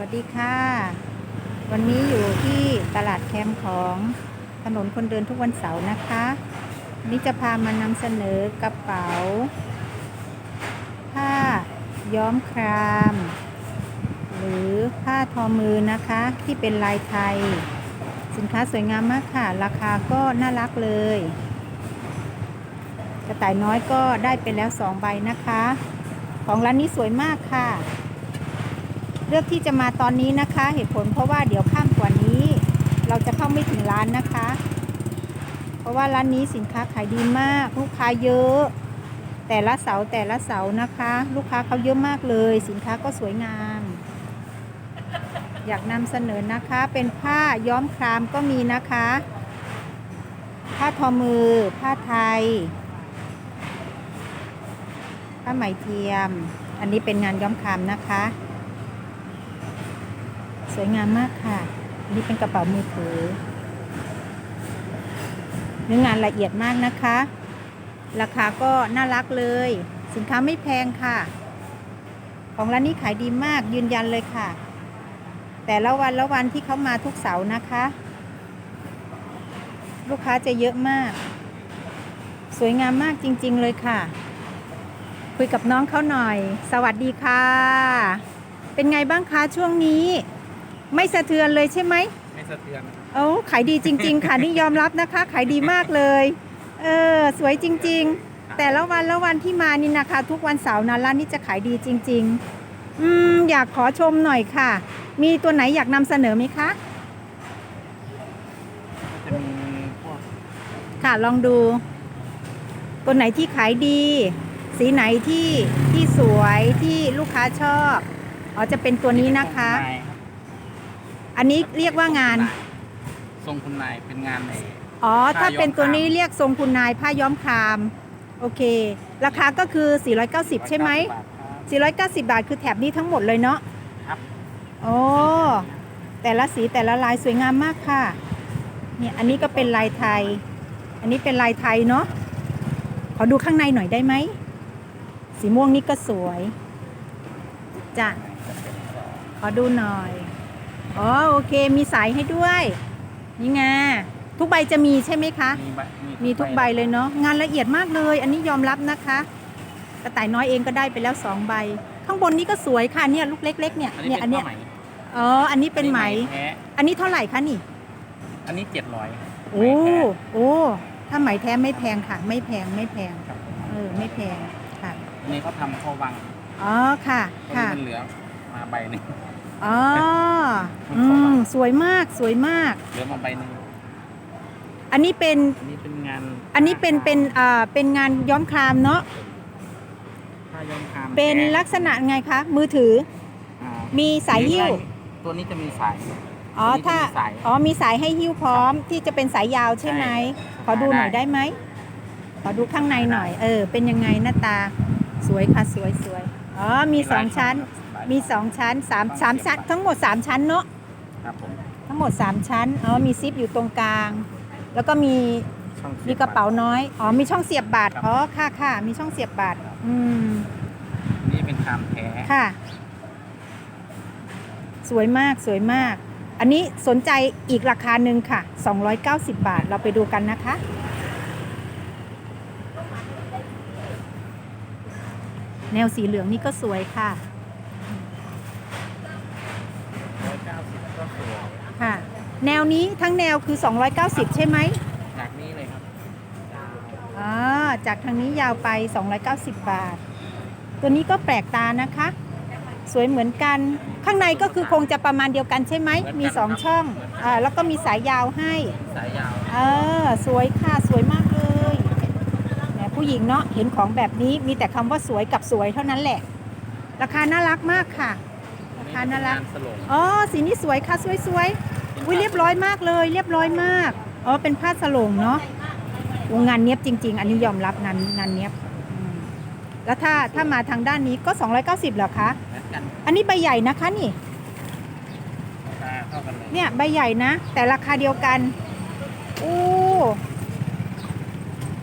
วัสดีค่ะ วันนี้อยู่ที่ตลาดแคมป์ของถนนคนเดินทุกวันเสาร์นะคะวันนี้จะพามานำเสนอกระเป๋า ผ้าย้อมคราม หรือผ้าทอมือนะคะ ที่เป็นลายไทย สินค้าสวยงามมากค่ะ ราคาก็น่ารักเลยกระต่ายน้อยก็ได้ไปแล้วสองใบนะคะ ของร้านนี้สวยมากค่ะ เลือกที่จะมาตอนนี้นะคะ เหตุผลเพราะว่าเดี๋ยวข้ามกว่านี้ เราจะเข้าไม่ถึงร้านนะคะ เพราะว่าร้านนี้สินค้าขายดีมาก ลูกค้าเยอะ แต่ละเสาแต่ละเสานะคะ ลูกค้าเขาเยอะมากเลย สินค้าก็สวยงาม อยากนำเสนอนะคะ เป็นผ้าย้อมครามก็มีนะคะ ผ้าทอมือ ผ้าไทย ผ้าไหมเทียม อันนี้เป็นงานย้อมครามนะคะ สวยงามมากค่ะนนี้เป็นกระเป๋ามือถือเนื้องานละเอียดมากนะคะ ราคาก็น่ารักเลย สินค้าไม่แพงค่ะ ของร้านนี้ขายดีมากยืนยันเลยค่ะ แต่ละวันละวันที่เขามาทุกเสาร์นะคะ ลูกค้าจะเยอะมาก สวยงามมากจริง ๆ เลยค่ะ คุยกับน้องเขาหน่อย สวัสดีค่ะ เป็นไงบ้างคะช่วงนี้ ไม่สะเทือนเลยใช่ไหมไม่สะเทือนโอ้ขายดีจริง ๆ ค่ะนี่ยอมรับนะคะ ขายดีมากเลย เออสวยจริง ๆ แต่ละวันละวันที่มานี่นะคะ ทุกวันเสาร์นะร้านนี้จะขายดีจริง ๆ อืมอยากขอชมหน่อยค่ะ มีตัวไหนอยากนำเสนอไหมคะก็จะมีพวกค่ะลองดู ตัวไหนที่ขายดี สีไหนที่ที่สวยที่ลูกค้าชอบอ๋อจะเป็นตัวนี้นะคะทรงณนายรับ อันนี้เรียกว่างาน ทรงคุณนายเป็นงานใน อ๋อ ถ้าผ้าย้อมเป็นตัวนี้ครามเรียกทรงคุณนายผ้าย้อมคราม โอเค ราคาก็คือ 490 ใช่ไหมบาทครับ490 บาทคือแถบนี้ทั้งหมดเลยเนาะครับ โอ้แต่ละสีแต่ละลายสวยงามมากค่ะ เนี่ยอันนี้ก็เป็นลายไทย อันนี้เป็นลายไทยเนาะ ขอดูข้างในหน่อยได้ไหม สีม่วงนี่ก็สวย จ้ะ ขอดูหน่อย อ๋อโอเคมีสายให้ด้วย นี่ไงทุกใบจะมีใช่ไหมคะ มีใบมีทุกใบเลยเนาะงานละเอียดมากเลย อันนี้ยอมรับนะคะ กระต่ายน้อยเองก็ได้ไปแล้วสองใบ ข้างบนนี้ก็สวยค่ะเนี่ยลูกเล็ก ๆ เนี่ยอันเนี่นี้ยเป็อันนเนี้ผ้ายไหมอ๋ออันนี้เป็นไหม แท้อันนี้เท่าไหร่คะนี่ อันนี้เจ็ดร้อยโอ้โอ้ถ้าไหมแท้ไม่แพงค่ะ ไม่แพงไม่แพงครับเออไม่แพงค่ะอันนี้เขาทำข้อวังอ๋อค่ะตัวนี้ค่ะมันเหลือมาใบหนึ่งอ๋อ อืมสวยมากสวยมาก เหลือมาใบหนึ่งอันนี้เป็น อันนี้เป็นงานอันนี้เป็นเป็นอ่าเป็นงานย้อมครามเนาะผ้าย้อมครามเป็นแท้ลักษณะไงคะ มือถืออ่ามีสายหิ้ว ตัวนี้จะมีสาย อ๋อตัวนี้ถ้าจะมีสายอ๋อมีสายให้หิ้วพร้อมที่จะเป็นสายยาวใช่ไหม ใช่ขอดูหน่อยได้ ได้ไหมขอดูข้างในหน่อย เออ เป็นยังไงหน้าตา สวยค่ะสวยสวยอ๋อมีสองชั้น มีสองชั้นสามสามชั้นทั้งหมดสามชั้นเนาะครับผมทั้งหมดสามชั้นอ๋อมีซิปอยู่ตรงกลาง แล้วก็มีช่องสีมียบกระเป๋าน้อยอ๋อมีช่องเสียบบาทครับ อ๋อค่ะค่ะมีช่องเสียบบาทอืมนี่เป็นครามแท้ค่ะ สวยมากสวยมาก อันนี้สนใจอีกราคาหนึ่งค่ะ 290 บาทเราไปดูกันนะคะ แนวสีเหลืองนี่ก็สวยค่ะ ร้อยเก้าสิบก็สวย ค่ะ แนวนี้ทั้งแนวคือ 290 ใช่ไหมจากนี้เลยครับอ่าจากทางนี้ยาวไป 290 บาท ตัวนี้ก็แปลกตานะคะ สวยเหมือนกันข้างในก็คือคงจะประมาณเดียวกันใช่ไหมมี2ช่องอ่าแล้วก็มีสายยาวให้สายยาวเออสวยค่ะสวยมากเลยแหมผู้หญิงเนาะเห็นของแบบนี้มีแต่คำว่าสวยกับสวยเท่านั้นแหละ ราคาน่ารักมากค่ะราคาน่ารักงสลงอ๋อสีนี้สวยค่ะสวยสวยๆ อุ้ยเรียบร้อยมากเลย เรียบร้อยมากอ๋อเป็นผ้าสลงเนาะโรงงานเนี้ยบจริง ๆ อันนี้ยอมรับงานงานเนี้ยบอืมแล้วถ้าถ้ามาทางด้านนี้ก็ 290เหรอคะเหมือนกันอันนี้ใบใหญ่นะคะนี่ราคาเท่ากันเลยเนี่ยใบใหญ่นะ แต่ราคาเดียวกันอู้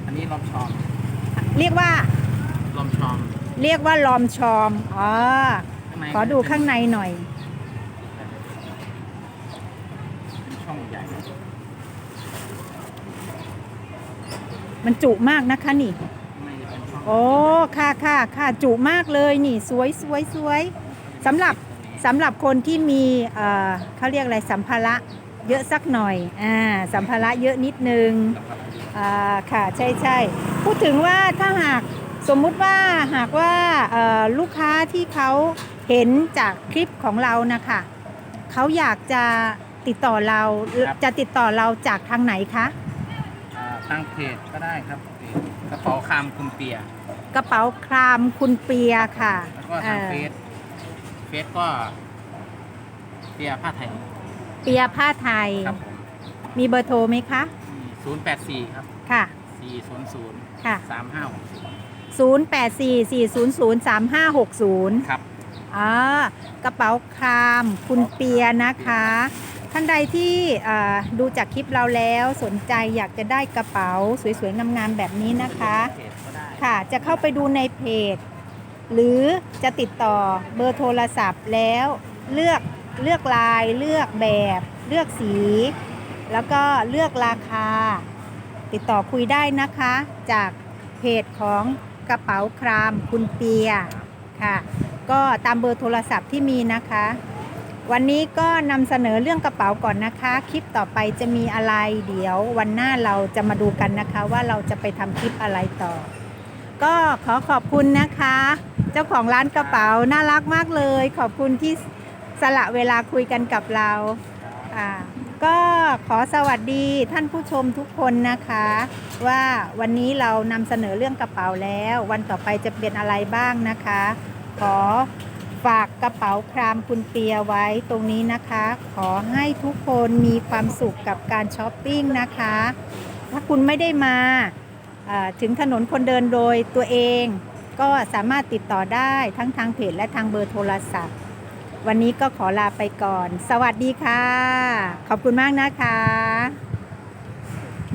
อันนี้ลอมชอม เรียกว่าลอมชอม เรียกว่าลอมชอมอ๋อข้างในขอดูข้างในหน่อย ช่องใหญ่มันจุมากนะคะนี่ ไม่จะเป็นช่องโอ้ค่ะค่ะค่ะจุมากเลยนี่สวยสวยสวยสำหรับสำหรับคนที่มีเอ่อเขาเรียกอะไรสัมภาระเยอะสักหน่อยอ่าสัมภาระเยอะนิดนึงอ่าค่ะใช่ใช่พูดถึงว่าถ้าหากสมมุติว่าหากว่าเอ่อลูกค้าที่เขาเห็นจากคลิปของเรานะคะเขาอยากจะ ติดต่อเราจะติดต่อเราจากทางไหนคะอ่าตั้งเพจก็ได้ครับเพจกระเป๋าคามคุณเปียกระเป๋าครามคุณเปียค่ะแล้วก็ทางเอ่อเฟซเฟซก็เปียผ้าไทยเปียผ้าไทย ครับผมมีเบอร์โทรไหมคะ ศูนย์แปดสี่ครับค่ะสี่ศูนย์ศูนย์ค่ะ สามห้าหกศูนย์0844003560 ครับ อ่ากระเป๋าครามคุณเปียนะคะ ท่านใดที่ดูจากคลิปเราแล้วสนใจอยากจะได้กระเป๋าสวยๆงามๆแบบนี้นะคะ ค่ะจะเข้าไปดูในเพจ หรือจะติดต่อเบอร์โทรศัพท์แล้วเลือกเลือกลายเลือกแบบ เลือกสี แล้วก็เลือกราคา ติดต่อคุยได้นะคะ จากเพจของกระเป๋าครามคุณเปียค่ะ ก็ตามเบอร์โทรศัพท์ที่มีนะคะ วันนี้ก็นำเสนอเรื่องกระเป๋าก่อนนะคะ คลิปต่อไปจะมีอะไร เดี๋ยววันหน้าเราจะมาดูกันนะคะ ว่าเราจะไปทำคลิปอะไรต่อ ก็ขอขอบคุณนะคะ เจ้าของร้านกระเป๋าน่ารักมากเลย ขอบคุณที่สละเวลาคุยกันกับเราอ่าก็ขอสวัสดีท่านผู้ชมทุกคนนะคะ ว่าวันนี้เรานำเสนอเรื่องกระเป๋าแล้ว วันต่อไปจะเป็นอะไรบ้างนะคะ ขอ ฝากกระเป๋าครามคุณเปียไว้ตรงนี้นะคะ ขอให้ทุกคนมีความสุขกับการช้อปปิ้งนะคะ ถ้าคุณไม่ได้มาถึงถนนคนเดินโดยตัวเอง ก็สามารถติดต่อได้ทั้งทางเพจและทางเบอร์โทรศัพท์ วันนี้ก็ขอลาไปก่อน สวัสดีค่ะ ขอบคุณมากนะคะ